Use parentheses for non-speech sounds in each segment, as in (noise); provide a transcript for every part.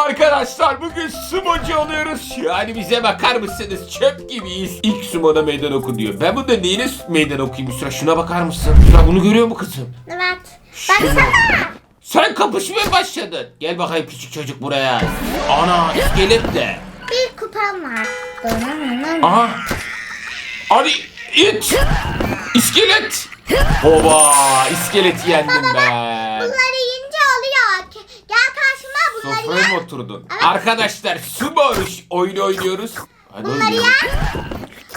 Arkadaşlar bugün sumocu oluyoruz. Yani bize bakar mısınız? Çöp gibiyiz. İlk sumoda meydan oku diyor. Ben bunda neyine meydan okuyayım Yusra? Şuna bakar mısın? Yusra bunu görüyor mu kızım? Evet. Baksana. Sen kapışmaya başladın. Gel bakayım küçük çocuk buraya. Ana iskelet de. Bir kupam var. Aha. Abi it. İskelet. Oba iskeleti yendim ben. Bunları yiyince oluyor. Ke- Gel karşıma bunları Sofraya mı oturdun? Arkadaşlar sumo oruç oyunu oynuyoruz. Hadi Bunları oynayalım. ye.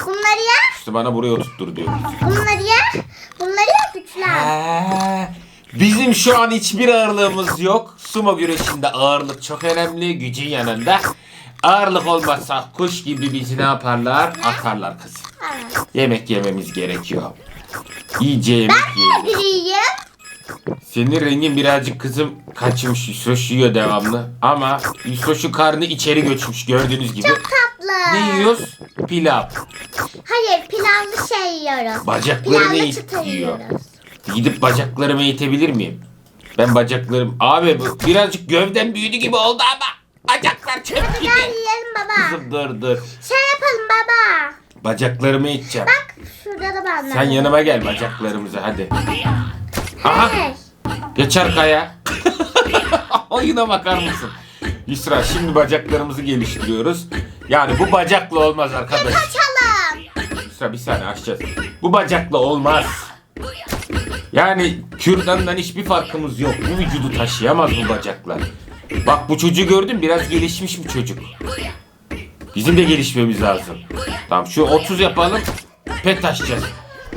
Bunları ye. İşte bana buraya oturttur diyor. Bunları ye. Bunları ye güçlen. Ee, Bizim şu an hiçbir ağırlığımız yok. Sumo güreşinde ağırlık çok önemli. Gücün yanında. Ağırlık olmazsa kuş gibi bizi ne yaparlar? Atarlar kızım. Evet. Yemek yememiz gerekiyor. İyice yemek yiyelim. Biriyim. Senin rengin birazcık kızım kaçmış. Yiyor devamlı. Ama Yusroş'un karnı içeri göçmüş gördüğünüz gibi. Çok tatlı. Ne yiyoruz? Pilav. Hayır pilavlı şey yiyoruz. Bacaklarını Pilavlı yiyor. yiyoruz. Gidip bacaklarımı eğitebilir miyim? Ben bacaklarım... Abi bu birazcık gövden büyüdü gibi oldu ama bacaklar çöp gibi. gel yiyelim baba. Kızım dur dur. Şey yapalım baba. Bacaklarımı iteceğim. Bak şurada da ben Sen yanıma gel bacaklarımıza hadi. Aha Hey. Geç arkaya. (laughs) Oyuna bakar mısın? Yusra şimdi bacaklarımızı geliştiriyoruz. Yani bu bacakla olmaz arkadaş. Kaçalım. Yusra bir saniye açacağız. Bu bacakla olmaz. Yani kürdandan hiçbir farkımız yok. Bu vücudu taşıyamaz bu bacaklar. Bak bu çocuğu gördün biraz gelişmiş bir çocuk. Bizim de gelişmemiz lazım. Tamam şu 30 yapalım. Pet taşıyacağız.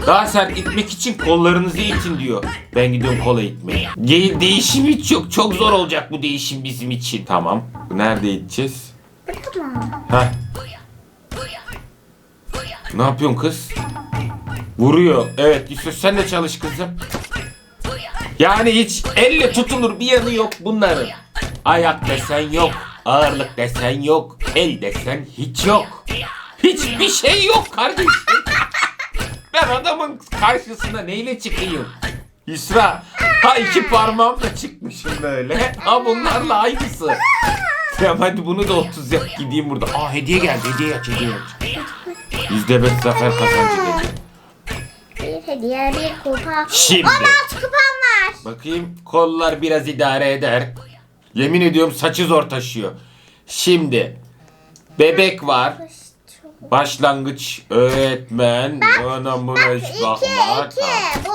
Daha sert itmek için kollarınızı itin diyor. Ben gidiyorum kola itmeye. Ge- değişim hiç yok. Çok zor olacak bu değişim bizim için. Tamam. Nerede iteceğiz? Heh. Ne yapıyorsun kız? Vuruyor. Evet Yusuf sen de çalış kızım. Yani hiç elle tutulur bir yanı yok bunların. Ayak desen yok. Ağırlık desen yok. El desen hiç yok. Hiçbir şey yok kardeşim. Ben adamın karşısına neyle çıkayım? Yusra. Ha iki parmağım da çıkmışım böyle. Ha bunlarla aynısı. Tamam hadi bunu da 30 yap gideyim burada. Aa hediye geldi hediye aç hediye aç. Yüzde beş zafer kazancı dedi. Bir hediye bir kupa. Şimdi. 16 kupam var. Bakayım kollar biraz idare eder. Yemin ediyorum saçı zor taşıyor. Şimdi bebek var. Başlangıç öğretmen. Bana buna hiç İki. Bu.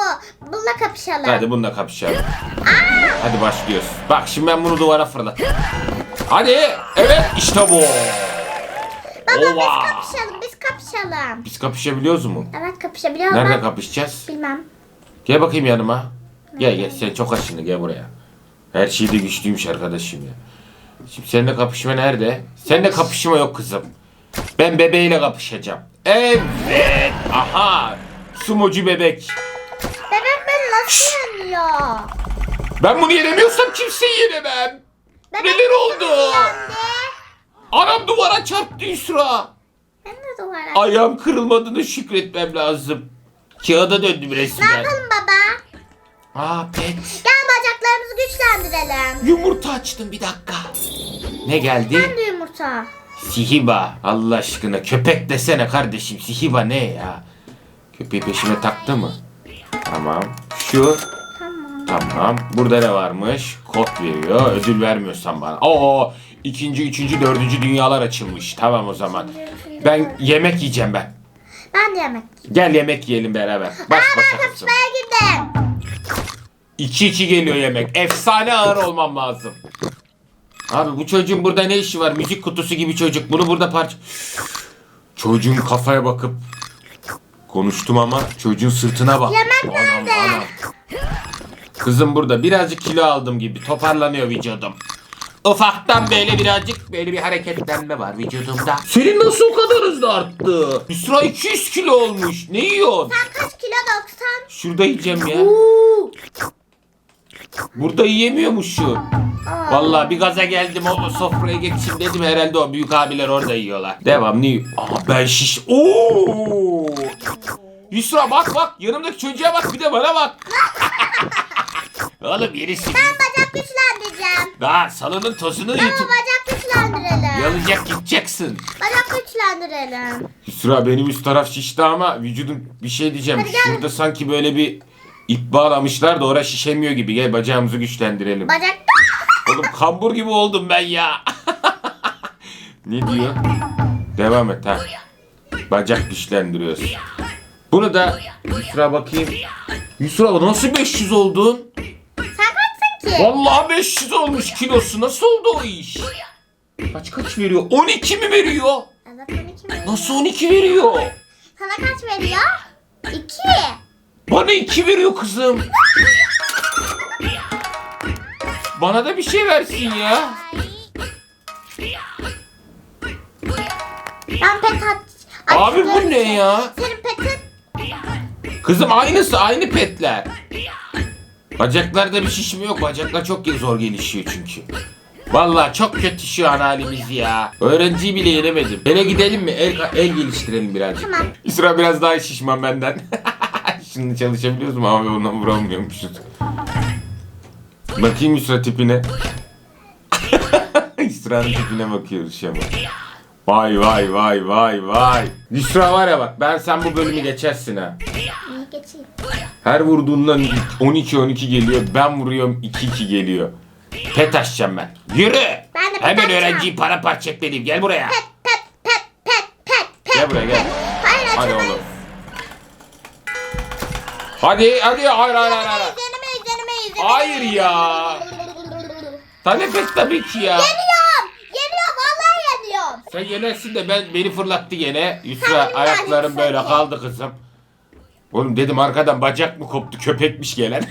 Bununla kapışalım. Hadi bununla kapışalım. Hadi başlıyoruz. Bak şimdi ben bunu duvara fırlatayım. Hadi. Evet işte bu. Baba Ova. biz kapışalım biz kapışalım. Biz kapışabiliyoruz mu? Evet kapışabiliyor Nerede ben kapışacağız? bilmem. Gel bakayım yanıma. Gel gel sen çok aşını gel buraya. Her şeyde güçlüymüş arkadaşım ya. Şimdi seninle kapışma nerede? Seninle kapışma yok kızım. Ben bebeğiyle kapışacağım. Evet. Aha. Sumocu bebek. Bebek beni nasıl yeniyor? Ben bunu yenemiyorsam kimseyi yenemem. Bebek Neler oldu? Anam duvara çarptı Yusra. Ben de duvara. Ayağım kırılmadığını şükretmem lazım. Kağıda döndüm Ne resmen. yapalım baba? Aa pet. Gel bacaklarımızı güçlendirelim. Yumurta açtım bir dakika. Ne geldi? Ben de yumurta. Sihiba. Allah aşkına köpek desene kardeşim. Sihiba ne ya? Köpeği peşime taktı mı? Tamam. Şu. Tamam. Burada ne varmış? Kod veriyor. Ödül vermiyorsan bana. Oo. ikinci, üçüncü, dördüncü dünyalar açılmış. Tamam o zaman. Ben yemek yiyeceğim ben. Ben de yemek. Gel yemek yiyelim beraber. Baş başa kızım. kapışmaya girdim. 2-2 geliyor yemek. Efsane ağır (laughs) olmam lazım. Abi bu çocuğun burada ne işi var? Müzik kutusu gibi çocuk. Bunu burada parça... Çocuğun kafaya bakıp konuştum ama çocuğun sırtına bak. Yemek nerede? Kızım burada birazcık kilo aldım gibi toparlanıyor vücudum. Ufaktan böyle birazcık böyle bir hareketlenme var vücudumda. Senin nasıl o kadar hızlı arttı? Yusra 200 kilo olmuş. Ne yiyorsun? Sen kaç kilo 90? Şurada yiyeceğim ya. Burada yiyemiyormuşum. Vallahi bir gaza geldim o sofraya geçeyim dedim herhalde o büyük abiler orada yiyorlar. Devam ne? Aa ben şiş. Oo! Yusra bak bak yanımdaki çocuğa bak bir de bana bak. (laughs) Oğlum gerisi. Ben bacak güçlendireceğim. Daha salonun tozunu Baba yutup bacak güçlendirelim. yanacak gideceksin. Bacak güçlendirelim. Sıra benim üst taraf şişti ama vücudum bir şey diyeceğim. Hadi gel. Şurada sanki böyle bir ip bağlamışlar da orası şişemiyor gibi. Gel bacağımızı güçlendirelim. Bacak Oğlum kambur gibi oldum ben ya. (laughs) ne diyor? Devam et ha. Bacak güçlendiriyoruz. Bunu da Yusra bakayım. Yusra nasıl 500 oldun? Sen kaçsın ki? Vallahi 500 olmuş kilosu. Nasıl oldu o iş? Kaç kaç veriyor? 12 mi veriyor? Evet 12 mi? Nasıl 12 veriyor? Sana kaç veriyor? 2. Bana 2 veriyor kızım. (laughs) Bana da bir şey versin ya. Ben pet at. Abi bu ne ya? Senin petin Kızım aynısı aynı petler. Bacaklarda bir şişme yok. Bacaklar çok zor gelişiyor çünkü. Vallahi çok kötü şu an halimiz ya. Öğrenciyi bile yenemedim. Ele gidelim mi? El, el geliştirelim birazcık. Tamam. İsra biraz daha şişman benden. (laughs) Şimdi çalışabiliyoruz mu abi ondan vuramıyormuşuz. Bakayım İsra tipine. (laughs) İsra'nın tipine bakıyoruz şu an. Vay vay vay vay vay. İsra var ya bak ben sen bu bölümü geçersin ha. Geçeyim. Her vurduğundan 12-12 geliyor. Ben vuruyorum 2-2 geliyor. Pet açacağım ben. Yürü. Ben de pet Hemen açacağım. öğrenciyi para parça etmeliyim. Gel buraya. Pet pet pet pet pet pet. Gel buraya, gel. Hayır Hadi açamayız. oğlum. Hadi hadi hayır hayır hayır. hayır. Hayır ya. Talep et tabii ki ya. Yanıyorum. Yanıyorum vallahi yanıyorum. Sen yenersin de ben beni fırlattı gene. Yusra Sen ayaklarım böyle tanesi. kaldı kızım. Oğlum dedim arkadan bacak mı koptu köpekmiş gelen. (laughs)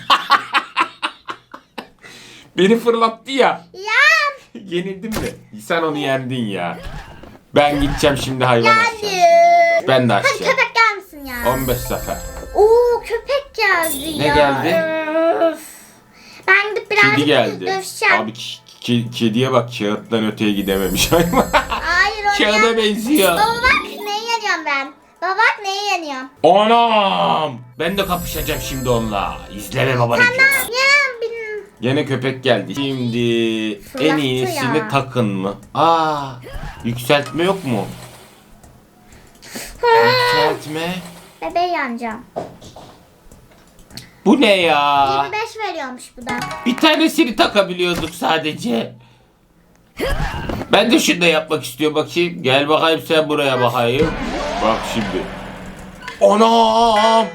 beni fırlattı ya. Ya. (laughs) Yenildim mi? Sen onu yendin ya. Ben gideceğim şimdi hayvan. Yandım. Ben de Hadi köpek gelmesin ya. 15 sefer. Oo köpek geldi Ne ya. geldi? Öf. Ben gidip birazcık Kedi geldi. dövüşeceğim. Abi ki- kediye bak kağıttan öteye gidememiş. Hayır o Kağıda benziyor. Baba bak neye yanıyorum ben. Baba bak neye yanıyorum. Anam! Ben de kapışacağım şimdi onunla. İzleme babanı. Ne ya benim. Gene köpek geldi. Şimdi en Fırlattı iyisini ya. takın mı? Aa, yükseltme yok mu? Yükseltme. Bebeği yanacağım. Bu ne ya? 25 veriyormuş bu da. Bir tanesini takabiliyorduk sadece. Ben de şunu da yapmak istiyorum bakayım. Gel bakayım sen buraya bakayım. Bak şimdi. Anam.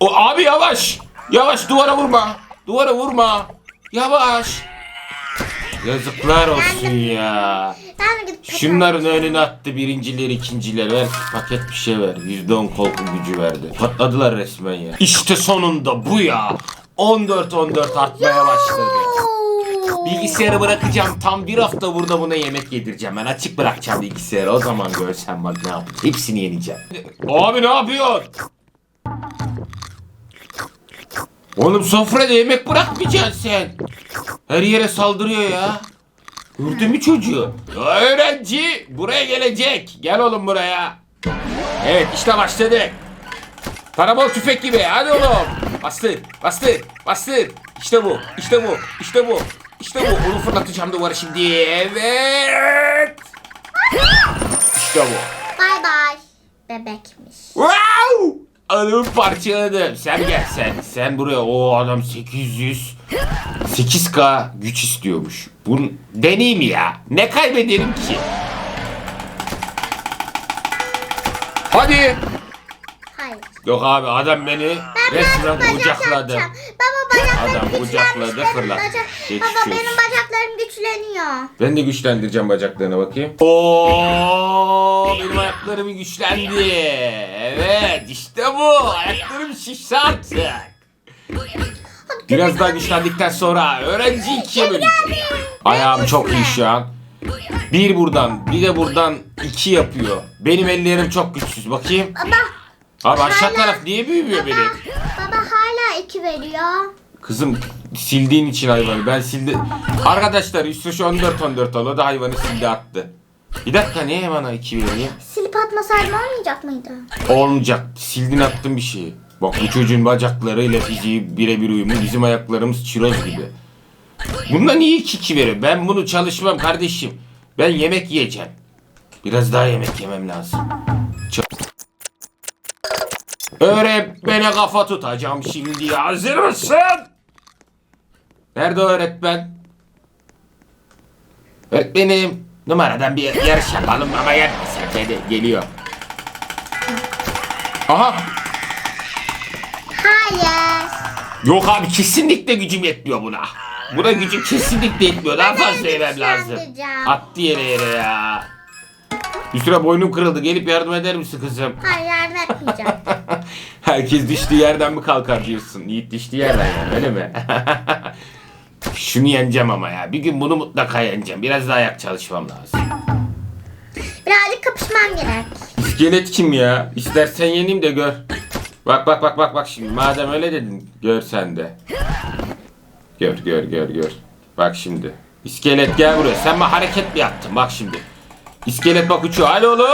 O abi yavaş. Yavaş duvara vurma. Duvara vurma. Yavaş. Yazıklar olsun ya. Şunların önüne attı birinciler ikinciler. Ver paket bir şey ver. %10 korku gücü verdi. Patladılar resmen ya. İşte sonunda bu ya. 14-14 artmaya başladı. Bilgisayarı bırakacağım. Tam bir hafta burada buna yemek yedireceğim. Ben açık bırakacağım bilgisayarı. O zaman görsen bak ne yapacağım hepsini yeneceğim. Abi ne yapıyorsun? Oğlum sofrada yemek bırakmayacaksın sen Her yere saldırıyor ya Gördün mü çocuğu? Öğrenci buraya gelecek. Gel oğlum buraya. Evet işte başladık. Parabol tüfek gibi. Hadi oğlum. Bastır, bastır, bastır. İşte bu, işte bu, işte bu, işte bu. Onu fırlatacağım duvara şimdi. Evet. İşte bu. Bay bay. Bebekmiş. Wow! Adamı parçaladım. Sen gel sen. Sen buraya. O adam 800. 8K güç istiyormuş. Bunu deneyeyim ya. Ne kaybederim ki? Hadi. Yok abi adam beni Ben resmen kucakladı. yapacağım. Baba bacaklarım Adam güçlenmiş. kucakladı, Benim fırlattı. bacak- Baba benim bacaklarım güçleniyor. Ben de güçlendireceğim bacaklarına bakayım. Oo, benim ayaklarım güçlendi. Evet, işte bu. Ayaklarım şişti artık. Biraz daha güçlendikten sonra öğrenci ikiye böleceğim. Ayağım çok iyi şu an. Bir buradan, bir de buradan iki yapıyor. Benim ellerim çok güçsüz. Bakayım. Baba. Abi aşağı taraf niye büyümüyor benim? baba hala 2 veriyor. Kızım sildiğin için hayvanı. Ben sildi. Arkadaşlar üstü şu 14 14 oluyor da hayvanı sildi attı. Bir dakika niye bana 2 veriyor? Silip atmasaydım olmayacak mıydı? Olmayacak. Sildin attın bir şeyi. Bak bu çocuğun bacaklarıyla fiziği birebir uyumlu. Bizim ayaklarımız çiroz gibi. Bundan niye iki iki veriyor? Ben bunu çalışmam kardeşim. Ben yemek yiyeceğim. Biraz daha yemek yemem lazım. Öğretmene kafa tutacağım şimdi. Hazır mısın? Nerede öğretmen? Öğretmenim. Numaradan bir yarış yapalım ama yenmesen beni. Geliyor. Aha. Hayır. Yok abi kesinlikle gücüm yetmiyor buna. Buna gücüm kesinlikle yetmiyor. Daha fazla yemem lazım. güçlendireceğim. Attı yere yere ya. Yusra boynum kırıldı. Gelip yardım eder misin kızım? Hayır yardım etmeyeceğim. (laughs) Herkes düştüğü yerden mi kalkar diyorsun? Yiğit düştüğü yerden yani öyle mi? (laughs) Şunu yeneceğim ama ya. Bir gün bunu mutlaka yeneceğim. Biraz daha ayak çalışmam lazım. Birazcık kapışmam gerek. İskelet kim ya? İstersen yeneyim de gör. Bak bak bak bak bak şimdi. Madem öyle dedin gör sen de. Gör gör gör gör. Bak şimdi. İskelet gel buraya. Sen mi hareket mi yaptın? Bak şimdi. İskelet bak uçuyor. Hadi oğlum.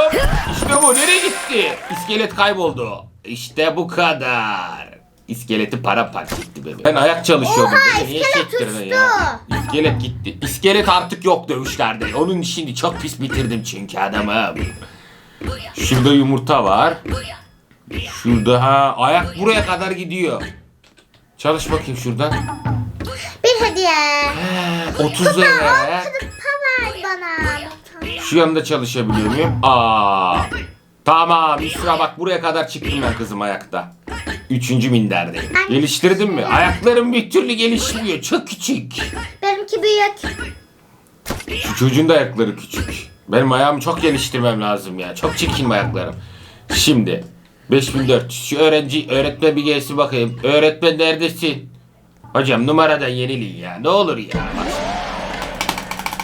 İşte bu. Nereye gitti? İskelet kayboldu. İşte bu kadar. İskeleti paramparça etti beni. Ben ayak çalışıyordum. Oha, niye iskelet çektirdin uçtu. ya? İskelet gitti. İskelet artık yok dövüşlerde. Onun işini çok pis bitirdim çünkü adamım. Şurada yumurta var. Şurada ha ayak buraya kadar gidiyor. Çalış bakayım şuradan. Bir hediye. He, 30 Kupa, lira. kupa ver bana. Şu yanında çalışabiliyor muyum? Aa. Tamam Yusra bak buraya kadar çıktım ben kızım ayakta. Üçüncü minderdeyim. Geliştirdin mi? Ayaklarım bir türlü gelişmiyor. Çok küçük. Benimki büyük. Şu çocuğun da ayakları küçük. Benim ayağımı çok geliştirmem lazım ya. Çok çirkin ayaklarım. Şimdi 5400. Şu öğrenci öğretmen bir gelsin bakayım. Öğretmen neredesin? Hocam numaradan yenilin ya. Ne olur ya. Bak.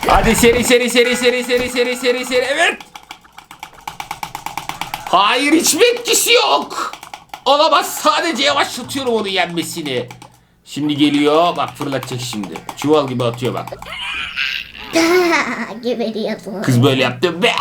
Hadi seri seri seri seri seri seri seri seri. Evet. Hayır hiçbir etkisi yok. Olamaz sadece yavaşlatıyorum onu yenmesini. Şimdi geliyor. Bak fırlatacak şimdi. Çuval gibi atıyor bak. (laughs) Kız böyle yaptı. Be-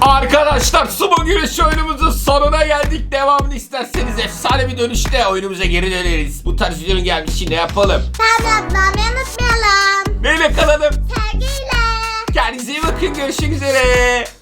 Arkadaşlar sumo güreşi oyunumuzun sonuna geldik. Devamını isterseniz efsane bir dönüşte oyunumuza geri döneriz. Bu tarz videonun gelmişi ne yapalım? Tabi ablamayı unutmayalım. Neyle kalalım? Sevgiyle. Kendinize iyi bakın. Görüşmek üzere.